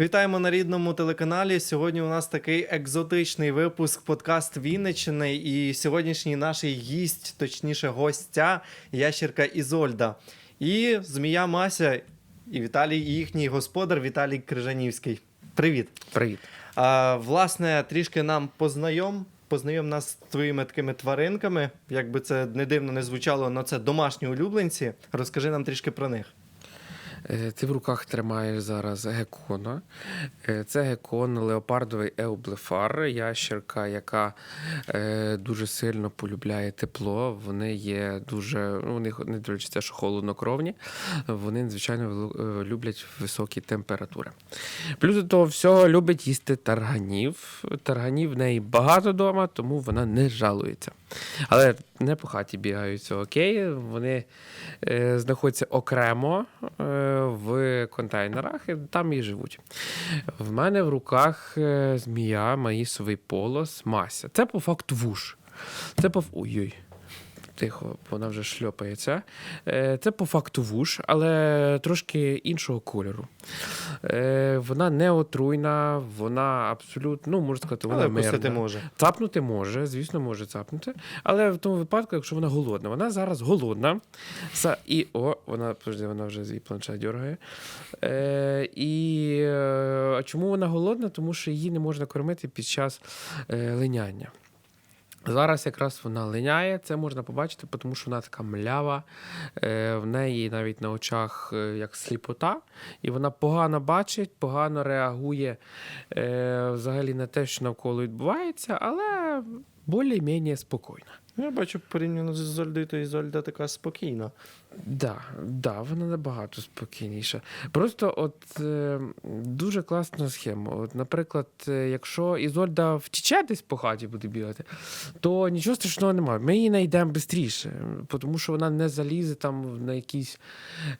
Вітаємо на рідному телеканалі. Сьогодні у нас такий екзотичний випуск подкаст Вінниччини. І сьогоднішній наш гість, точніше, гостя, ящерка Ізольда. І змія Мася, і Віталій, і їхній господар Віталій Крижанівський. Привіт. Привіт. А, власне, трішки нам познайом. Познайом нас з твоїми такими тваринками. Як би це не дивно не звучало, але це домашні улюбленці. Розкажи нам трішки про них. Е, Ти в руках тримаєш зараз гекона. Е, Це гекон леопардовий еублефар, ящерка, яка е, дуже сильно полюбляє тепло. Вони є дуже, ну, вони, не дивлячись що холоднокровні, вони, звичайно, люблять високі температури. Плюс до того всього любить їсти тарганів. Тарганів в неї багато вдома, тому вона не жалується. Але не по хаті бігають, це окей. Вони е, знаходяться окремо е, в контейнерах і там і живуть. В мене в руках е, змія, маїсовий полос, мася. Це по факту вуш. Це по ой-ой. Тихо, вона вже шльопається. Е, Це по факту вуш, але трошки іншого кольору. Е, Вона не отруйна, вона абсолютно, ну можна сказати, вона Але мирна. може. Цапнути може, звісно, може цапнути. Але в тому випадку, якщо вона голодна, вона зараз голодна. І о, вона подожди, вона вже свій планшет дергає. Е, і е, а чому вона голодна? Тому що її не можна кормити під час е, линяння. Зараз якраз вона линяє, це можна побачити, тому що вона така млява, е, в неї навіть на очах е, як сліпота, і вона погано бачить, погано реагує е, взагалі на те, що навколо відбувається, але більш-менш спокійна. Я бачу порівняно з Ізольдою, то Ізольда така спокійна. Да, да, вона набагато спокійніша. Просто от е, дуже класна схема. От, наприклад, е, якщо Ізольда втіче десь по хаті буде бігати, то нічого страшного немає. Ми її знайдемо швидше, тому що вона не залізе там на якісь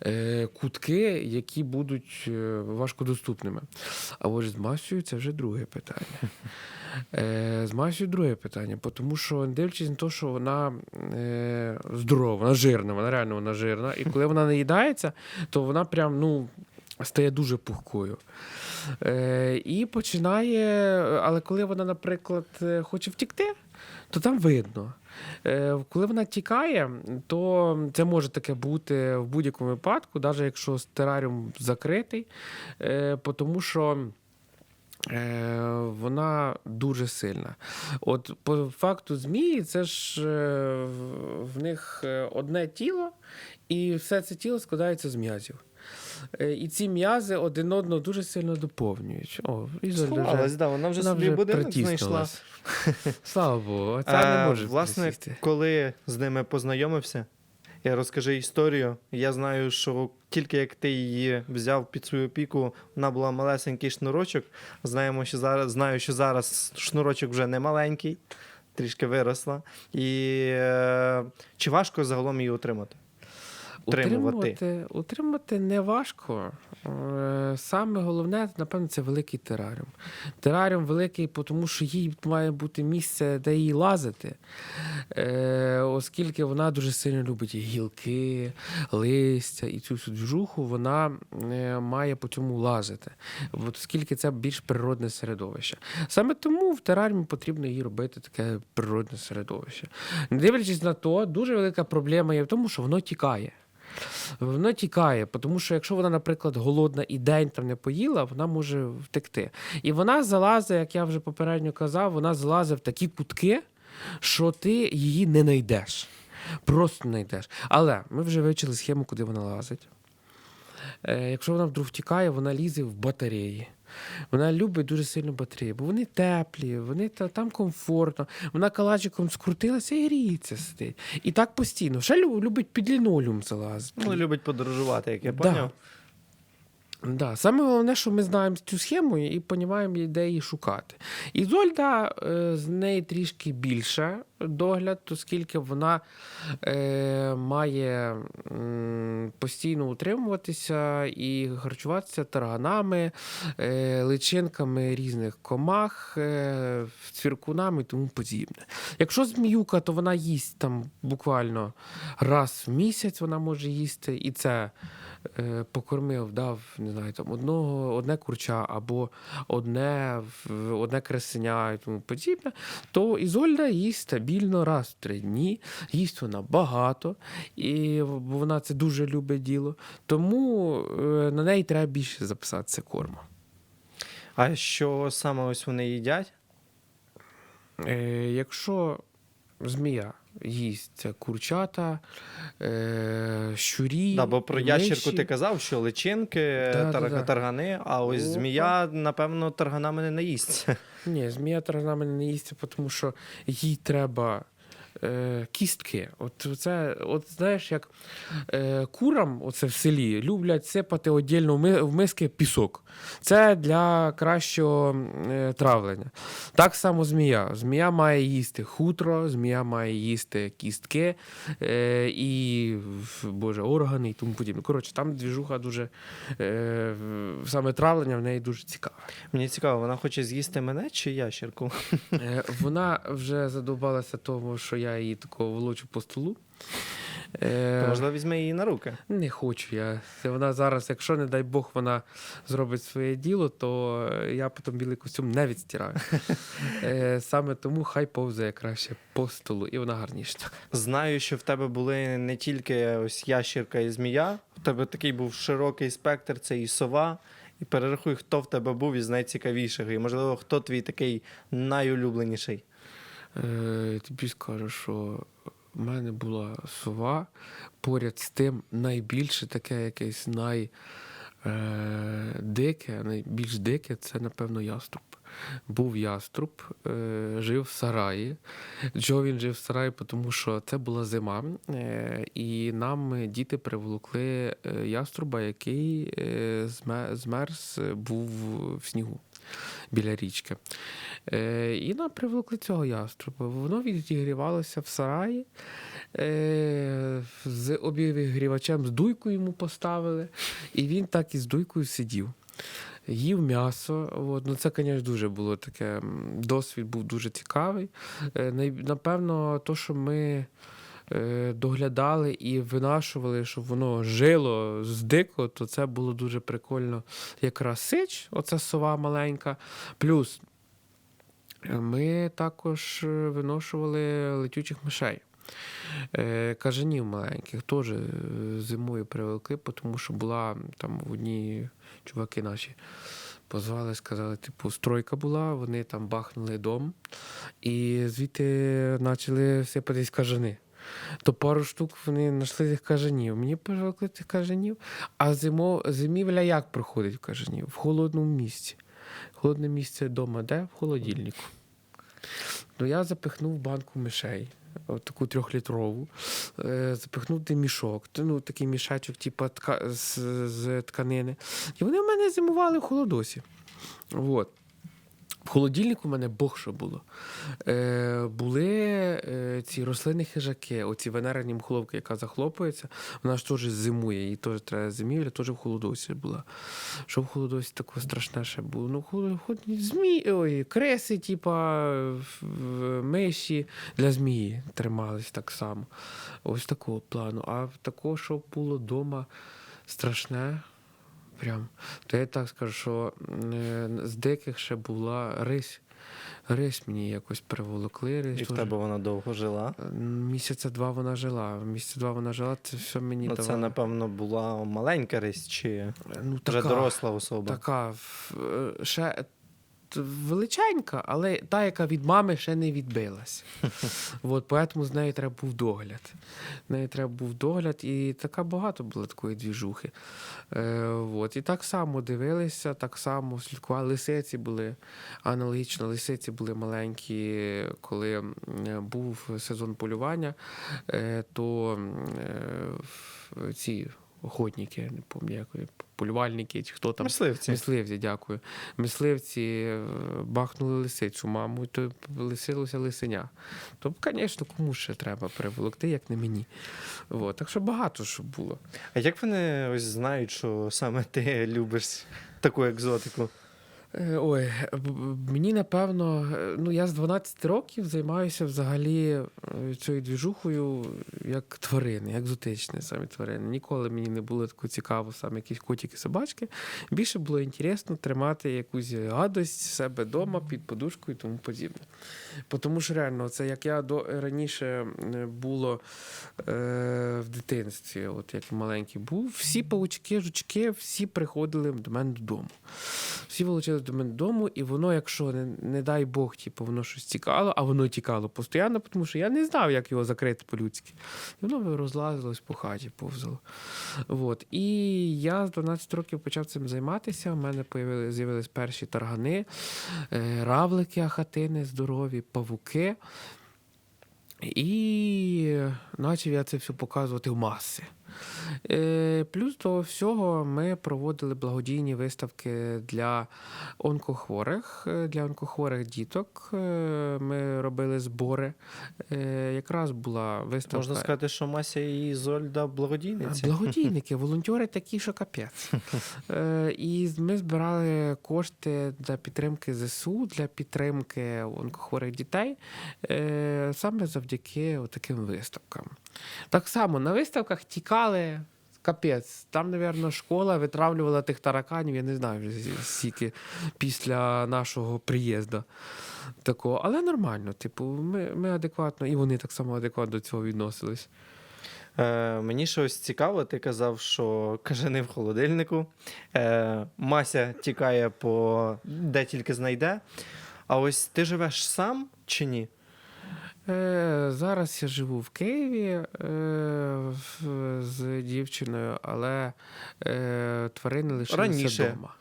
е, кутки, які будуть е, важкодоступними. А ось з Масею це вже друге питання. Е, з Масею друге питання, тому що дивлячись на те, що вона е, здорова, вона жирна, вона реально вона жирна. І коли вона наїдається, то вона прям ну, стає дуже пухкою. Е, і починає, але коли вона, наприклад, е, хоче втікти, то там видно. Е, Коли вона тікає, то це може таке бути в будь-якому випадку, навіть якщо тераріум закритий, е, тому що. Е, Вона дуже сильна. От по факту змії, це ж е, в- них е, одне тіло, і все це тіло складається з м'язів. І ці м'язи один одного дуже сильно доповнюють. О, Сховалась, вже, да, вона вже вона собі вже будинок знайшла. Слава Богу, ця не може власне, присісти. коли з ними познайомився, розкажи історію. Я знаю, що тільки як ти її взяв під свою опіку, вона була малесенький шнурочок. Знаємо, що зараз знаю, що зараз шнурочок вже не маленький, трішки виросла. І е, чи важко загалом її утримати? Утримувати. Утримувати, не важко. Е, Саме головне, напевно, це великий тераріум. Тераріум великий, тому що їй має бути місце, де їй лазити, Е, оскільки вона дуже сильно любить гілки, листя і цю всю движуху, вона е, має по цьому лазити, оскільки це більш природне середовище. Саме тому в тераріумі потрібно їй робити таке природне середовище. Не дивлячись на то, дуже велика проблема є в тому, що воно тікає. Воно тікає, тому що якщо вона, наприклад, голодна і день там не поїла, вона може втекти. І вона залазить, як я вже попередньо казав, вона залазить в такі кутки, що ти її не знайдеш. Просто не знайдеш. Але ми вже вивчили схему, куди вона лазить. Е, якщо вона вдруг втікає, вона лізе в батареї. Вона любить дуже сильно батареї, бо вони теплі, вони та, там комфортно. Вона калачиком скрутилася і гріється сидить. І так постійно. Ще любить під лінолеум залазити. Ну, любить подорожувати, як я Да. поняв. Да. Саме головне, що ми знаємо цю схему і розуміємо, де її шукати. І Зольда е, з неї трішки більше догляд, оскільки вона е, має постійно утримуватися і харчуватися тарганами, е, личинками різних комах, е, цвіркунами і тому подібне. Якщо зміюка, то вона їсть там буквально раз в місяць вона може їсти, і це е, покормив, дав, не знаю, там одного, одне курча або одне, одне кресеня і тому подібне, то Ізольда їсть стабільно раз в три дні. Їсть вона багато, і вона це дуже любить діло. Тому е, на неї треба більше записатися корму. А що саме ось вони їдять? Е, якщо змія їсть курчата, е, щурі. Да, бо про миші, ящерку ти казав, що личинки, Да, тар- да. таргани, а ось Опа. змія, напевно, тарганами не наїсть. Ні, змія тарганами не їсть, тому що їй треба. Е, кістки. От це, от знаєш, як е, курам оце в селі люблять сипати віддільно в миски пісок. Це для кращого е, травлення. Так само змія. Змія має їсти хутро, змія має їсти кістки е, і боже, органи і тому подібне. Коротше, там двіжуха дуже е, саме травлення в неї дуже цікаве. Мені цікаво, вона хоче з'їсти мене чи ящерку? Е, Вона вже задовбалася тому, що я її такого волочу по столу. Е, можливо, візьме її на руки. Не хочу я. Вона зараз, якщо, не дай Бог, вона зробить своє діло, то е, я потім білий костюм не відстираю. Е, Саме тому хай повзає краще по столу, і вона гарніша. Знаю, що в тебе були не тільки ось ящерка і змія, в тебе такий був широкий спектр, це і сова. І перерахуй, хто в тебе був із найцікавіших, і можливо, хто твій такий найулюбленіший. Е, Тобі скажу, що в мене була сова, поряд з тим найбільше таке якесь най. Е, найбільш дике це, напевно, яструб. Був яструб, е, жив в сараї. Чого він жив в сараї? Тому що це була зима, і нам діти приволокли яструба, який змерз був в снігу біля річки. Е, і нам привлекли цього яструба. Воно відігрівалося в сараї. Е, з обігрівачем з дуйкою йому поставили, і він так і з дуйкою сидів. Їв м'ясо. От. Ну, це, звісно, дуже було таке. Досвід був дуже цікавий. Е, Напевно, то, що ми доглядали і винашували, щоб воно жило з дико, то це було дуже прикольно. Якраз сич, оця сова маленька. Плюс е, ми також е, виношували летючих мишей. Е, Кажанів маленьких теж е, зимою привелки, тому що була там одні чуваки наші. Позвали, сказали, типу, стройка була, вони там бахнули дом, і звідти почали сипатись кажани. То пару штук вони знайшли тих кажанів. Мені привлекли тих кажанів. А зимо, зимівля як проходить в кажанів? В холодному місці. Холодне місце вдома, де? В холодильнику. Ну, я запихнув банку мишей, от таку трьохлітрову, е, запихнув мішок, ну, такий мішечок, типу, тка, з, з тканини. І вони в мене зимували в холодосі. От. В холодильнику в мене Бог що було. Е, були е, ці рослинні хижаки, оці венерні мхловки, яка захлопується, вона ж теж зимує, їй теж треба зимівля, теж в холодосі була. Що в холодосі такого страшне ще було? Ну, змі, ой, креси, типа миші для змії тримались так само. Ось такого плану. А такого, що було вдома страшне. Прям. То я так скажу, що е, з диких ще була рись. Рись мені якось приволокли. Рись І в тебе вона довго жила. Е, Місяця два вона жила. Місяця два вона жила, це все мені Ну, це, давало. напевно, була маленька рись, чи ну, вже доросла особа. Така е, ще величенька, але та, яка від мами ще не відбилась. От, поэтому з нею треба був догляд. З нею треба був догляд, і така багато було такої двіжухи. Е, от, і так само дивилися, так само слідкували. Лисиці були аналогічно, лисиці були маленькі, коли був сезон полювання, е, то е, ці охотники, не пам'ятаю, як полювальники, чи хто там. Мисливці. Мисливці, дякую. Мисливці е, бахнули лисицю, маму, то лисилося лисеня. То, звісно, кому ще треба приволокти, як не мені. От. Так що багато що було. А як вони ось знають, що саме ти любиш таку екзотику? Е, Ой, мені напевно, е, ну я з 12 років займаюся взагалі е, цією двіжухою як тварини, як екзотичні самі тварини. Ніколи мені не було тако цікаво саме якісь котики, собачки. Більше було інтересно тримати якусь гадость себе вдома під подушкою і тому подібне. Тому що реально, це як я до раніше було е, в дитинстві, от як маленький був, всі паучки, жучки, всі приходили до мене додому. Всі вилучили до мене додому, і воно, якщо не, не дай Бог, типу, воно щось тікало, а воно тікало постійно, тому що я не знав, як його закрити по-людськи. І воно розлазилось по хаті, повзало. От. І я з 12 років почав цим займатися. У мене з'явились перші таргани, е, равлики, ахатини здорові, павуки. І почав я це все показувати в маси. Е, Плюс до всього ми проводили благодійні виставки для онкохворих, е, для онкохворих діток. Е, Ми робили збори. Якраз була виставка. Можна сказати, що Мася і Зольда благодійниці. Благодійники, волонтери такі, що капець. І ми збирали кошти для підтримки ЗСУ, для підтримки онкохворих дітей, саме завдяки таким виставкам. Так само на виставках тікали. Капець, там, мабуть, школа витравлювала тих тараканів, я не знаю скільки після нашого приїзду. Такого. Але нормально, типу, ми, ми адекватно, і вони так само адекватно до цього відносились. Е, мені щось цікаво, ти казав, що кажани в холодильнику. Е, Мася тікає по де тільки знайде. А ось ти живеш сам чи ні? Е, зараз я живу в Києві е, з дівчиною, але е, тварини лишилися Раніше. вдома.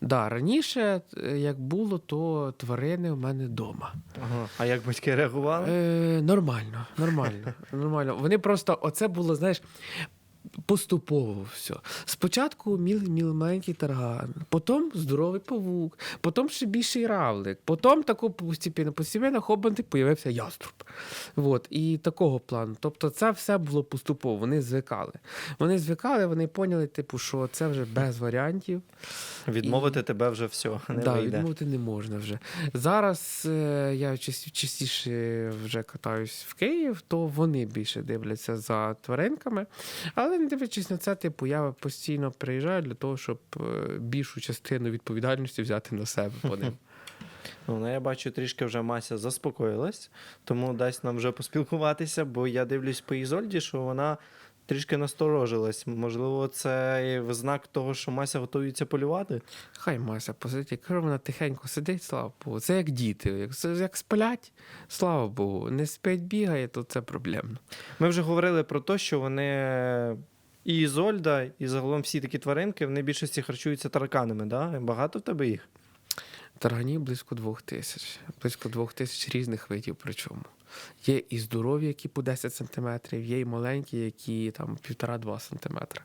Да, раніше, як було, то тварини в мене вдома. Ага. А як батьки реагували? Е, нормально, нормально, нормально. Вони просто, оце було, знаєш. Поступово все. Спочатку міл, міл маленький тарган, потім здоровий павук, потім ще більший равлик, потім тако постепенно, постепенно хобанти появився яструб. От, і такого плану. Тобто це все було поступово, вони звикали. Вони звикали, вони поняли, типу, що це вже без варіантів. Відмовити тебе вже все, не да, вийде. відмовити не можна вже. Зараз е, я частіше вже катаюсь в Київ, то вони більше дивляться за тваринками. Але не дивлячись на це, типу, я постійно приїжджаю для того, щоб е, більшу частину відповідальності взяти на себе по ним. Ну, ну, я бачу, трішки вже Мася заспокоїлась, тому дасть нам вже поспілкуватися, бо я дивлюсь по Ізольді, що вона трішки насторожилась. Можливо, це знак того, що Мася готується полювати. Хай Мася посидить, якщо вона тихенько сидить, слава Богу. Це як діти. Як, це як сплять, слава Богу. Не спить, бігає, то це проблемно. Ми вже говорили про те, що вони. І Ізольда, і загалом всі такі тваринки, вони більшості харчуються тараканами, да? Багато в тебе їх? Тарганів близько двох тисяч. Близько двох тисяч різних видів. Причому є і здорові, які по 10 сантиметрів, є і маленькі, які там півтора-два сантиметри.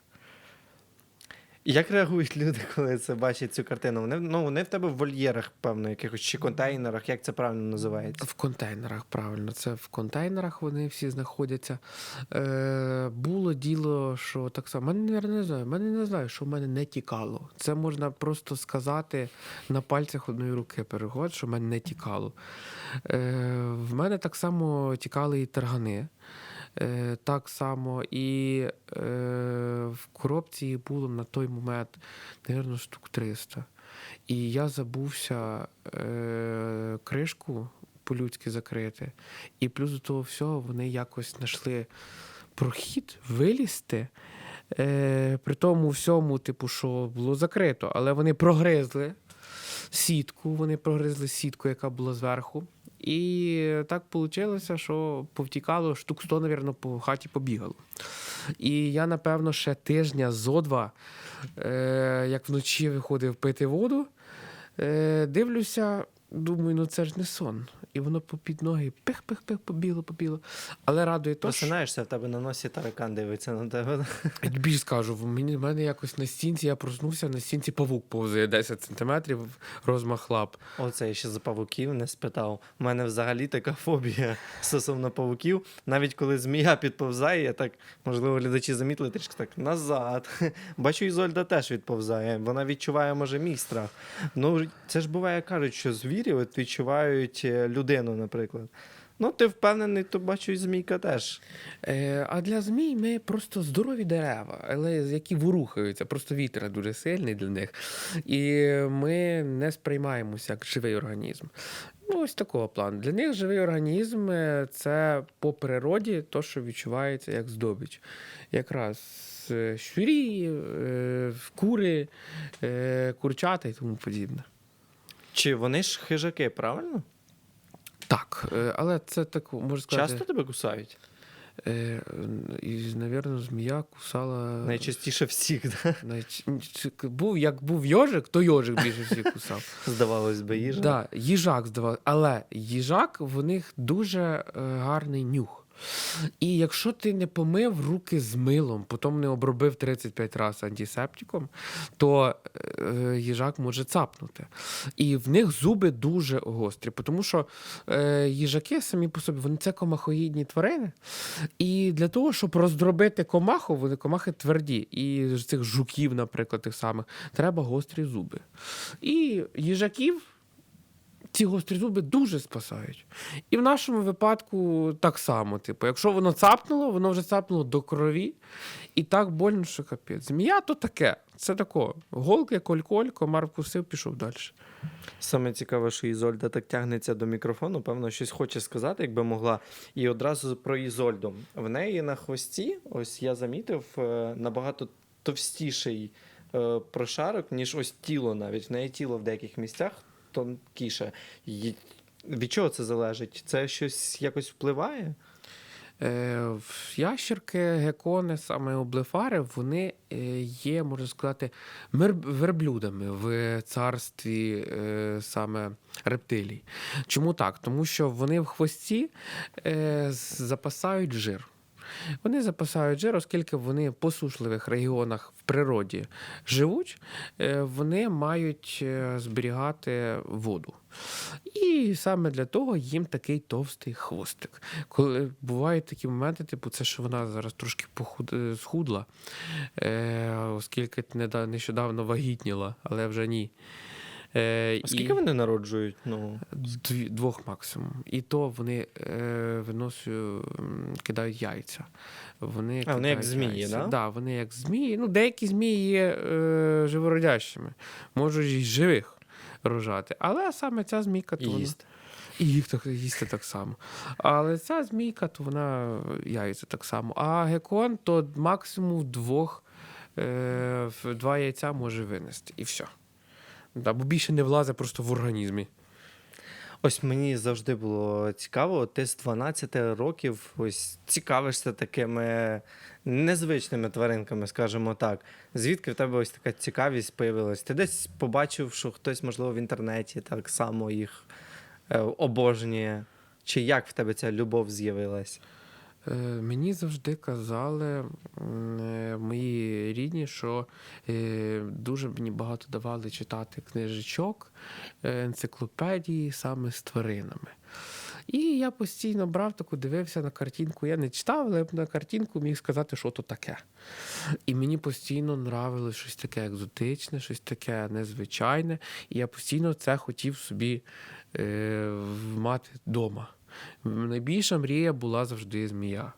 Як реагують люди, коли це бачать цю картину? Вони, ну, вони в тебе в вольєрах, певно, якихось чи контейнерах, як це правильно називається? В контейнерах, правильно, це в контейнерах вони всі знаходяться. Е, було діло, що так само. Мене не знаю, мене не знаю, що в мене не тікало. Це можна просто сказати на пальцях одної руки перегод, що в мене не тікало. Е, в мене так само тікали і таргани. Е, так само і е, в коробці було на той момент, мабуть, штук 300. І я забувся е, кришку по-людськи закрити. І плюс до того всього вони якось знайшли прохід вилізти. При тому всьому, типу, що було закрито, але вони прогризли сітку, вони прогризли сітку, яка була зверху. І так вийшло, що повтікало штук 100, мабуть, по хаті побігало. І я, напевно, ще тижня зо два, е, як вночі виходив пити воду, е, дивлюся, думаю, ну це ж не сон. І воно попід ноги пих-пих-пих побіло, побіло. Але радує то, що Просинаєшся, в тебе на носі таракан дивиться на тебе. я тобі скажу, в мені в мене якось на стінці, я проснувся, на стінці павук повзає 10 сантиметрів, розмах лап. Оце я ще за павуків не спитав. У мене взагалі така фобія стосовно павуків. Навіть коли змія підповзає, я так, можливо, глядачі замітили трішки так назад. Бачу, Ізольда теж відповзає. Вона відчуває, може, мій страх. Ну, це ж буває, кажуть, що звірі от відчувають е, людину, наприклад. Ну, ти впевнений, то бачу, і змійка теж. Е, а для змій ми просто здорові дерева, але які ворухаються, просто вітер дуже сильний для них. І ми не сприймаємося як живий організм. Ну, ось такого плану. Для них живий організм е, це по природі то, що відчувається як здобич. Якраз е, щурі, е, кури, курчата і тому подібне. Чи вони ж хижаки, правильно? Так, е, але це так можна сказати. Часто тебе кусають? Е, і, навірно, змія кусала. Найчастіше всіх, да? Найч- Був, як був йожик, то йожик більше всіх кусав. здавалось би, їжа. Да, їжак здавав. Але їжак в них дуже е, гарний нюх. І якщо ти не помив руки з милом, потім не обробив 35 разів антисептиком, то е, їжак може цапнути. І в них зуби дуже гострі, тому що е, їжаки самі по собі вони це комахоїдні тварини. І для того, щоб роздробити комаху, вони комахи тверді. І з цих жуків, наприклад, тих самих, треба гострі зуби. І їжаків ці гострі зуби дуже спасають. І в нашому випадку так само. Типу, якщо воно цапнуло, воно вже цапнуло до крові, і так больно, що капець. Змія то таке. Це тако. Голки, коль-коль, комар вкусив, пішов далі. Саме цікаве, що Ізольда так тягнеться до мікрофону, певно, щось хоче сказати, якби могла. І одразу про Ізольду. В неї на хвості, ось я замітив, е, набагато товстіший е, прошарок, ніж ось тіло навіть. В неї тіло в деяких місцях тонкіше. Від чого це залежить? Це щось якось впливає? Е, ящерки, гекони, саме облефари, вони е, є, можна сказати, верблюдами в царстві е, саме рептилій. Чому так? Тому що вони в хвості е, запасають жир. Вони запасають жир, оскільки вони в посушливих регіонах в природі живуть, е, вони мають е, зберігати воду. І саме для того їм такий товстий хвостик. Коли бувають такі моменти, типу, це що вона зараз трошки похуд... е, схудла, оскільки нещодавно вагітніла, але вже ні. Е, А скільки вони народжують? Ну, Дві, двох максимум. І то вони е, виносю, кидають яйця. Вони А, вони як змії, яйця. да? Да, вони як змії. Ну, деякі змії є е, живородящими, можуть і живих рожати. Але саме ця змійка, то і вона- і їх так їсти так само. Але ця змійка, то вона яйця так само. А гекон, то максимум двох, е, два яйця може винести. І все. Да, бо більше не влазить просто в організмі. Ось мені завжди було цікаво, ти з 12 років ось цікавишся такими незвичними тваринками, скажімо так. Звідки в тебе ось така цікавість появилась? Ти десь побачив, що хтось, можливо, в інтернеті так само їх е, обожнює? Чи як в тебе ця любов з'явилась? Е, Мені завжди казали е, мої рідні, що е, дуже мені багато давали читати книжечок, енциклопедії саме з тваринами. І я постійно брав таку, дивився на картинку. Я не читав, але на картинку міг сказати, що то таке. І мені постійно нравилось щось таке екзотичне, щось таке незвичайне. І я постійно це хотів собі е, мати вдома. Найбільша мрія була завжди змія.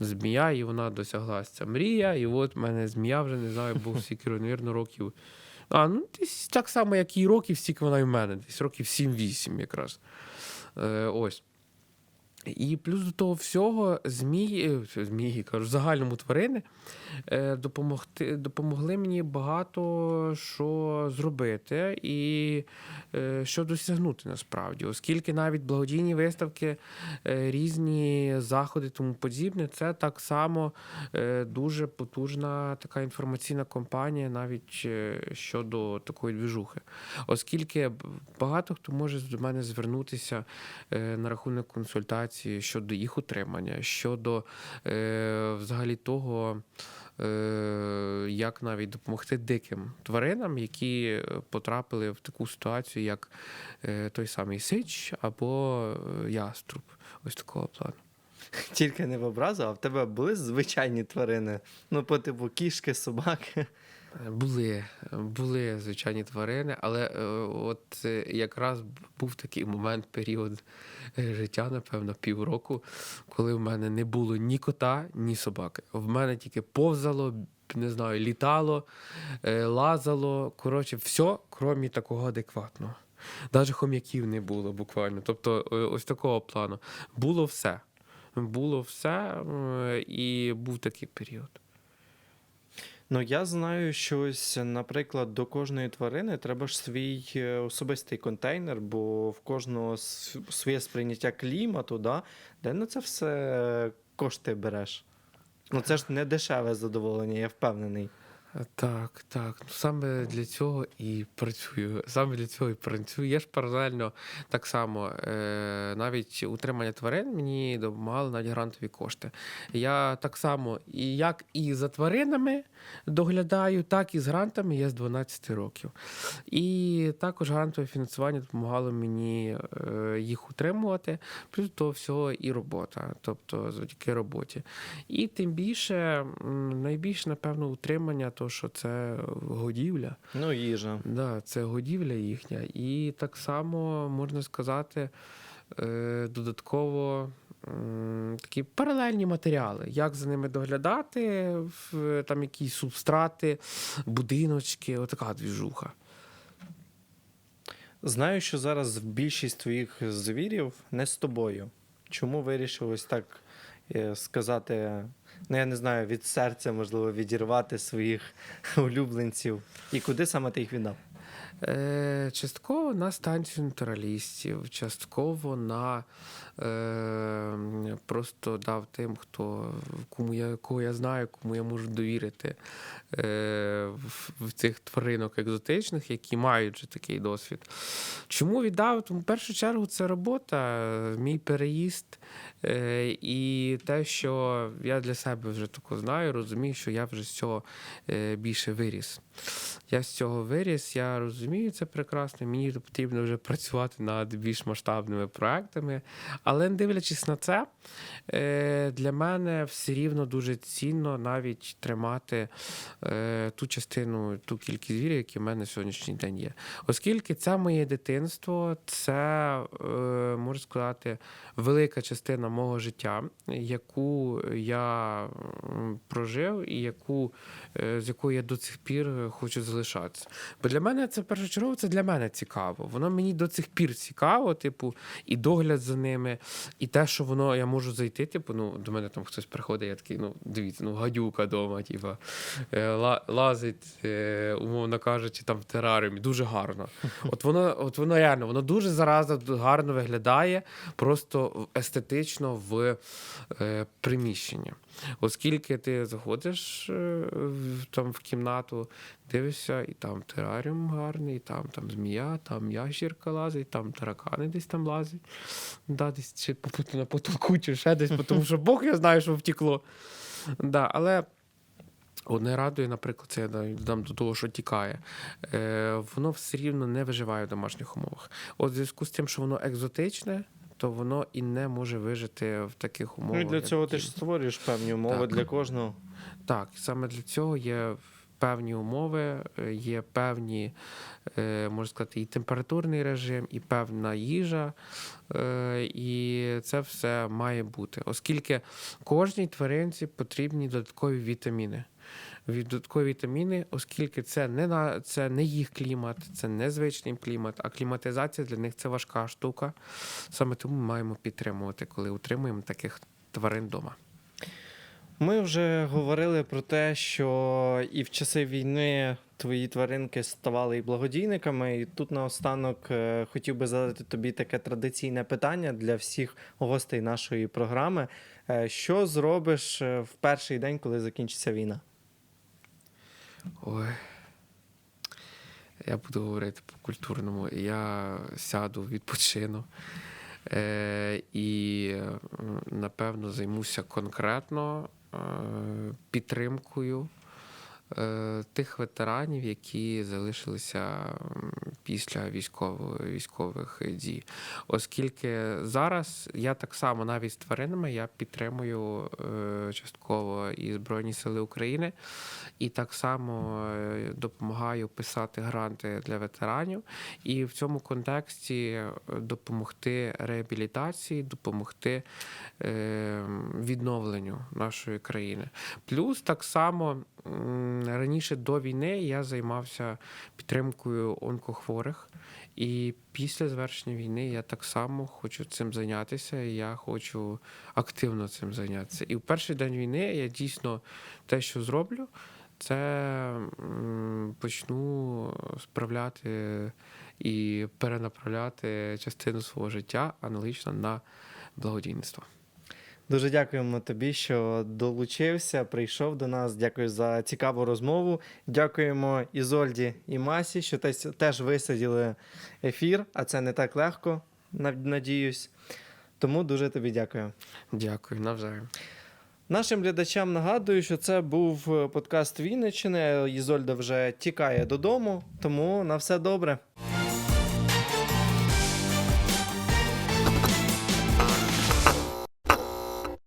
Змія, і вона досяглася. Ця мрія, і от в мене змія вже не знаю, був стільки, навірно, років. А, ну, десь так само, як і років, стільки вона і в мене, десь років 7-8 якраз. Е, ось. І плюс до того всього, змії, е, змії, кажу, загальному тварини е, допомогти, допомогли мені багато що зробити і е, що досягнути насправді. Оскільки навіть благодійні виставки, різні заходи, тому подібне, це так само дуже потужна така інформаційна кампанія, навіть щодо такої двіжухи. Оскільки багато хто може до мене звернутися на рахунок консультації щодо їх утримання, щодо е, взагалі того, е, як навіть допомогти диким тваринам, які е, потрапили в таку ситуацію, як е, той самий сич або е, яструб. Ось такого плану. Тільки не в образу, а в тебе були звичайні тварини. Ну, по типу кішки, собаки. Були, були звичайні тварини, але е, от е, якраз був такий момент, період е, життя, напевно, півроку, коли в мене не було ні кота, ні собаки. В мене тільки повзало, не знаю, літало, лазало. Коротше, все, крім такого адекватного. Навіть хом'яків не було буквально. Тобто, ось такого плану. Було все. Було все, і був такий період. Ну, я знаю, що ось, наприклад, до кожної тварини треба ж свій е, особистий контейнер, бо в кожного своє сприйняття клімату, да? де на це все кошти береш. Ну, це ж не дешеве задоволення, я впевнений. Так, так. Ну, саме для цього і працюю. Саме для цього і працюю. Я ж паралельно так само, е, навіть утримання тварин мені допомагали навіть грантові кошти. Я так само, і як і за тваринами доглядаю, так і з грантами я з 12 років. І також грантове фінансування допомагало мені е, їх утримувати, плюс до всього і робота, тобто завдяки роботі. І тим більше, найбільше, напевно, утримання, то що це годівля. Ну, їжа. Да, це годівля їхня. І так само можна сказати, е, додатково такі паралельні матеріали, як за ними доглядати, там якісь субстрати, будиночки, отака двіжуха. Знаю, що зараз більшість твоїх звірів не з тобою. Чому вирішив ось так е, сказати, ну я не знаю, від серця, можливо, відірвати своїх улюбленців? І куди саме ти їх віддав? Е, частково на станцію натуралістів, частково на просто дав тим, хто кому я кого я знаю, кому я можу довірити е, в, цих тваринок екзотичних, які мають вже такий досвід. Чому віддав? Тому в першу чергу це робота, мій переїзд. Е, і те, що я для себе вже тако знаю, розумію, що я вже з цього е, більше виріс. Я з цього виріс, я розумію це прекрасно. Мені потрібно вже працювати над більш масштабними проектами. Але не дивлячись на це, е, для мене все рівно дуже цінно навіть тримати е, ту частину, ту кількість звірів, які в мене сьогоднішній день є. Оскільки це моє дитинство, це, е, можна сказати, велика частина мого життя, яку я прожив і яку, з якою я до цих пір хочу залишатися. Бо для мене це першочергово, це для мене цікаво. Воно мені до цих пір цікаво, типу, і догляд за ними, і те, що воно я можу зайти. Типу, ну до мене там хтось приходить, я такий, ну дивіться, ну гадюка дома, типу, е, ла- лазить, е, умовно кажучи, там в тераріумі. Дуже гарно. От воно, от воно реально, воно дуже зараза гарно виглядає, просто естетично в е, приміщенні. Оскільки ти заходиш е, там в кімнату, дивишся, і там тераріум гарний, і там, там змія, там ящірка лазить, там таракани десь там лазять. Да, десь чи на потолку, чи ще десь, тому що Бог я знаю, що втекло. Да, але Одне радує, наприклад, це я додам до того, що тікає. Е, воно все рівно не виживає в домашніх умовах. От в зв'язку з тим, що воно екзотичне, то воно і не може вижити в таких умовах. Ну і для цього ти ж створюєш певні умови Так. для кожного. Так, саме для цього є певні умови, е, є певні, е, можна сказати, і температурний режим, і певна їжа. е, І це все має бути, оскільки кожній тваринці потрібні додаткові вітаміни. Від- Додаткові вітаміни, оскільки це не на це не їх клімат, це не звичний клімат, а кліматизація для них це важка штука. Саме тому ми маємо підтримувати, коли утримуємо таких тварин вдома. Ми вже говорили про те, що і в часи війни твої тваринки ставали і благодійниками. І тут наостанок е, хотів би задати тобі таке традиційне питання для всіх гостей нашої програми. Е, Що зробиш е, в перший день, коли закінчиться війна? Ой. Я буду говорити по-культурному. Я сяду, відпочину. Е, і, напевно, займуся конкретно е, підтримкою тих ветеранів, які залишилися після військової, військових дій. Оскільки зараз я так само навіть з тваринами я підтримую е, частково і Збройні Сили України, і так само е, допомагаю писати гранти для ветеранів. І в цьому контексті е, допомогти реабілітації, допомогти е, відновленню нашої країни. Плюс так само раніше до війни я займався підтримкою онкохворих. І після завершення війни я так само хочу цим зайнятися. і Я хочу активно цим зайнятися. І в перший день війни я дійсно те, що зроблю, це почну справляти і перенаправляти частину свого життя аналогічно на благодійництво. Дуже дякуємо тобі, що долучився, прийшов до нас. Дякую за цікаву розмову. Дякуємо Ізольді і Масі, що теж висаділи ефір, а це не так легко, надіюсь. Тому дуже тобі дякую. Дякую, навзаєм. Нашим глядачам нагадую, що це був подкаст Вінниччини. Ізольда вже тікає додому, тому на все добре.